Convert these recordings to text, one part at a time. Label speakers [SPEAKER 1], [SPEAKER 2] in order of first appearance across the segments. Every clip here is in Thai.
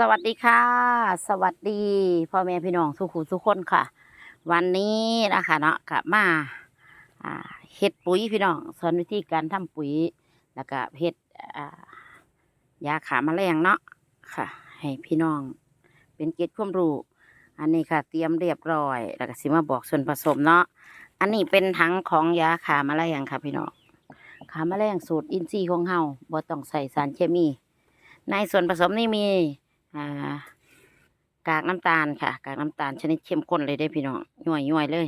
[SPEAKER 1] สวัสดีค่ะ สวัสดีพ่อแม่พี่น้องทุกคนทุกคนค่ะ วันนี้นะคะเนาะกลับมาเฮ็ดปุ๋ยพี่น้องสอนวิธีการทำปุ๋ย แล้วก็เฮ็ดอ่ายาขาแมลงเนาะค่ะ ให้พี่น้อง เป็นเกร็ดความรู้อันนี้ค่ะ เตรียมเรียบร้อย แล้วก็สิมาบอกส่วนผสมเนาะอันนี้เป็นถังของยาขาแมลงค่ะ พี่น้องขาแมลงสูตรอินทรีย์ของเฮาบ่ต้องใส่สารเคมี ในส่วนผสมนี่มี กากน้ำตาลค่ะ กากน้ำตาลชนิดเข้มข้นเลยได้พี่น้องย่อยย่อยๆเลย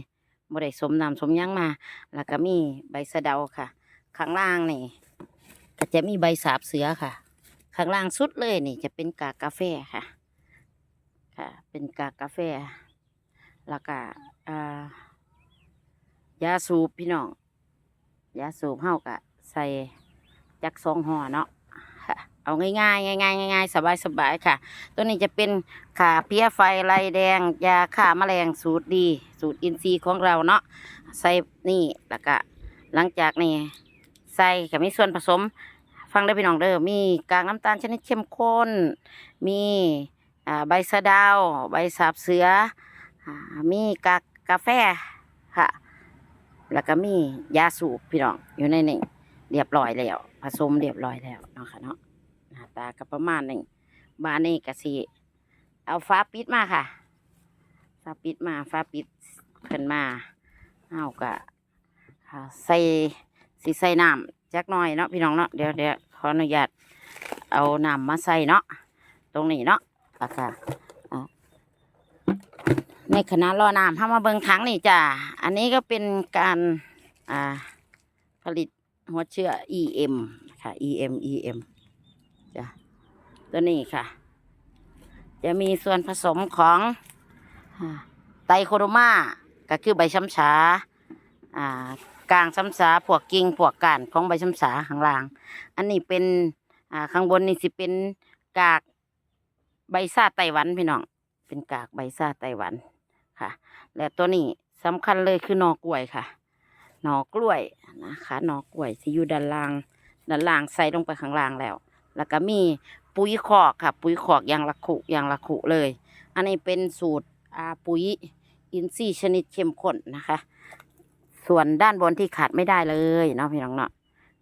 [SPEAKER 1] บ่ได้สมน้ำสมยังมา แล้วก็มีใบสะเดาค่ะ ข้างล่างนี่ก็จะมีใบสาบเสือค่ะ ข้างล่างสุดเลยนี่ จะเป็นกากกาแฟค่ะ ค่ะ เป็นกากกาแฟ แล้วก็ยาสูบพี่น้องยาสูบเฮากะใส่จักสองห่อเนาะ เอาง่ายๆง่ายๆง่ายๆสบายๆค่ะ ตัวนี้จะเป็นขาเพี้ยไฟลายแดงยาฆ่าแมลงสูตรดี สูตรอินทรีย์ของเราเนาะใส่นี่แล้วก็หลังจากนี้ใส่ก็มีส่วนผสม ฟังได้พี่น้องเด้อมีกากน้ำตาลชนิดเข้มข้น มีใบสะดาว ใบสาบเสืออมีกากกาแฟค่ะ แล้วก็มียาสูบพี่น้องอยู่ในนี่เรียบร้อยแล้วผสมเรียบร้อยแล้วเนาะค่ะเนาะ ตาก็ประมาณนี้บานนี้ก็สิเอาฟ้าปิดมาค่ะฟ้าปิดมาฟ้าปิดขึ้นมาเอาก็อ่าใส่สิใส่น้ำจักหน่อยเนาะพี่น้องเนาะเดี๋ยวเดี๋ยวขออนุญาตเอาน้ำมาใส่เนาะตรงนี้เนาะแล้วก็อ่าในขณะรอน้ำให้มาเบิงถังนี่จ้ะอันนี้ก็เป็นการอ่าผลิตหัวเชื้อ EM ค่ะ EM EM จ้ะตัวนี้ค่ะ จะมีส่วนผสมของไตโคโดมาก็คือใบช้ำฉาอ่ากลางช้ำฉาพวกกิ่งพวกก้านของใบช้ำฉาข้างล่าง อันนี้เป็นอ่าข้างบนนี่สิเป็นกากใบซาไต้หวันพี่น้องเป็นกากใบซาไต้หวันค่ะ และตัวนี้สำคัญเลยคือหนอกล้วยค่ะหนอกล้วยนะคะหนอกล้วยที่อยู่ด้านล่างด้านล่างใส่ลงไปข้างล่างแล้ว แล้วก็มีปุ๋ยคอกค่ะ ปุ๋ยคอกอย่างละขุอย่างละขุเลย อันนี้เป็นสูตรอาปุ๋ยอินทรีย์ชนิดเข้มข้นนะคะ ส่วนด้านบนที่ขาดไม่ได้เลยเนาะพี่น้องเนาะ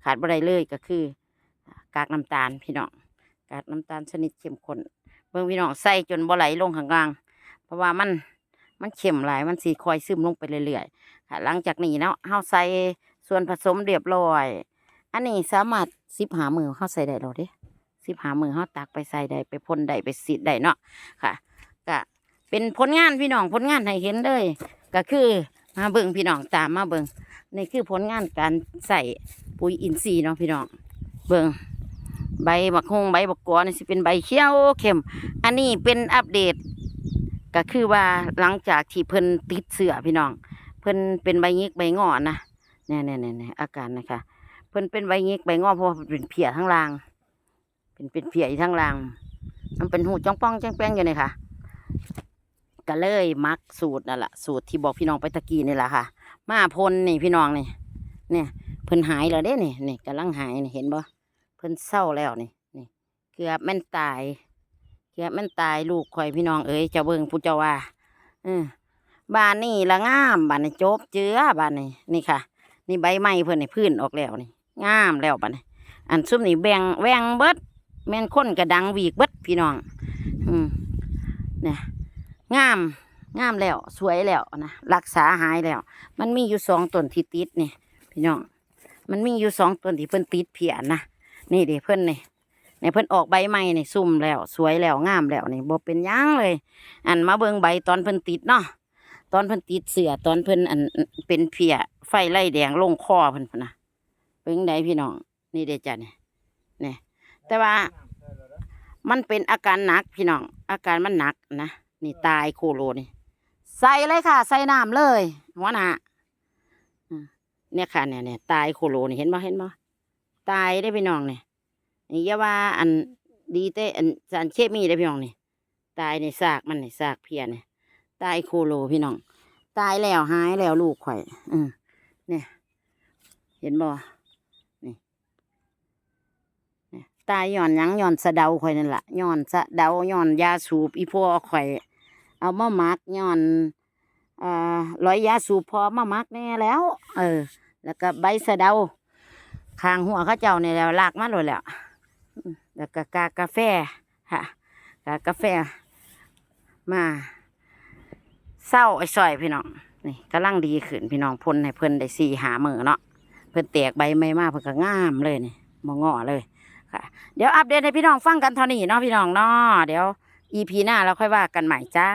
[SPEAKER 1] ขาดไม่ได้เลยก็คือกากน้ำตาลพี่น้องกากน้ำตาลชนิดเข้มข้นเบิ่งพี่น้องใส่จนบ่ไหลลงข้างล่าง เพราะว่ามันมันเข็มหลายมันสีคอยซึมลงไปเรื่อยๆค่ะหลังจากนี้เนาะเฮาใส่ส่วนผสมเรียบร้อย อันนี้สามารถสิบหามือเขาใส่ได้เราเด้สิบหามือเขาตักไปใส่ได้ไปพ่นได้ไปสีดได้เนาะค่ะก็เป็นผลงานพี่น้องผลงานให้เห็นเลย ก็คือมาเบิ่งพี่น้องตามมาเบิ่งนี่คือผลงานการใส่ปุ๋ยอินทรีย์เนาะพี่น้องเบิ่งใบบักฮงใบบักกอนี่สิเป็นใบเขียวเข้ม อันนี้เป็นอัปเดต ก็คือว่าหลังจากที่เพิ่นติดเสือพี่น้อง เพิ่นเป็นใบยิกใบงอนนะเนี่ยเนี่ยเนี่ยอาการนะคะ พิ่นเป็นใบเงกใบงอเพราะว่าเป็นเพียทั้งราง เป็นเป็นเพียทั้งราง มันเป็นหูจ้องป้องแจ้งแป้งอยู่นี่ค่ะก็เลยมักสูตรนั่นแหละสูตรที่บอกพี่น้องไปตะกี้นี่แหละค่ะ มาพลนี่พี่น้องนี่เนี่ยเพิ่นหายแล้วเด้นี่นี่กำลังหายนี่เห็นบ่เพิ่นเศร้าแล้วนี่นี่เกือบแม่นตาย เกือบแม่นตายลูกข่อยพี่น้องเอ้ยเจ้าเบิ่งผู้เจ้าว่าเออบ้านนี่ละงามบ้านนี่จบเจือบ้านนี่นี่ค่ะ นี่ใบไม้เพิ่นนี่พื้นออกแล้วนี่ งามแล้วบัดนี้อันซุ่มนี่แบ่งแวงเบิดแม่นคนกระดังวีกเบิดพี่น้อง อืมเนี่ยงามงามแล้ว สวยแล้วนะรักษาหายแล้ว มันมีอยู่สองต้นที่ติดนี่พี่น้อง มันมีอยู่สองต้นที่เพิ่นติดเพียนนะนี่เดี๋เพิ่นนี่นี่เพิ่นออกใบใหม่นี่ซุ่มแล้ว สวยแล้วงามแล้วนี่บ่เป็นหยังเลย อันมาเบิ่งใบตอนเพิ่นติดเนาะตอนเพิ่นติดเสือตอนเพิ่นอันเป็นเพียไฟไล่แดงลงคอเพิ่นนะ เป็นไดพี่น้องนี่เดจ้ะเนี่ยนี่แต่ว่ามันเป็นอาการหนักพี่น้องอาการมันหนักนะนี่ตายโคโลนี่ใส่เลยค่ะ ใส่น้ำเลยหัวหน้าอืมเนี่ยค่ะเนี่ยเนี่ยตายโคโลนี่เห็นบ่เห็นบ่ตายได้พี่น้องเนี่ยนี่อย่าว่าอันดีแต่อันสารเคมีได้พี่น้องนี่ตายในซากมันในซากเพียเนี่ยตายโคโลพี่น้อง ตายแล้วหายแล้วลูกข่อยอืมเนี่ย เห็นบ่ นี่เนี่ย ตายย้อนหยังย้อนสะเดาข่อยนั่นล่ะย้อนสะเดาย้อนยาสูบอีพ่อข่อย เอามามักย้อนอ่าร้อยยาสูบพอมามักแน่แล้ว เออ แล้วก็ใบสะเดาคางหัวเขาเจ้าเนี่ยแล้วลากมาเลยแหล้วแล้วก็กากาแฟค่ะกากาแฟ มาเศร้าไอ้ซอยพี่น้องนี่กำลังดีขึ้นพี่น้องพ่นให้เพิ่นได้สี่หามือเนาะเพิ่นแตกใบไม้มาเพิ่นก็งามเลยนี่มองอเลย ค่ะ เดี๋ยวอัปเดตให้พี่น้องฟังกันเท่านี้เนาะพี่น้องเนาะเดี๋ยวอีพีหน้าเราค่อยว่ากันใหม่จ้า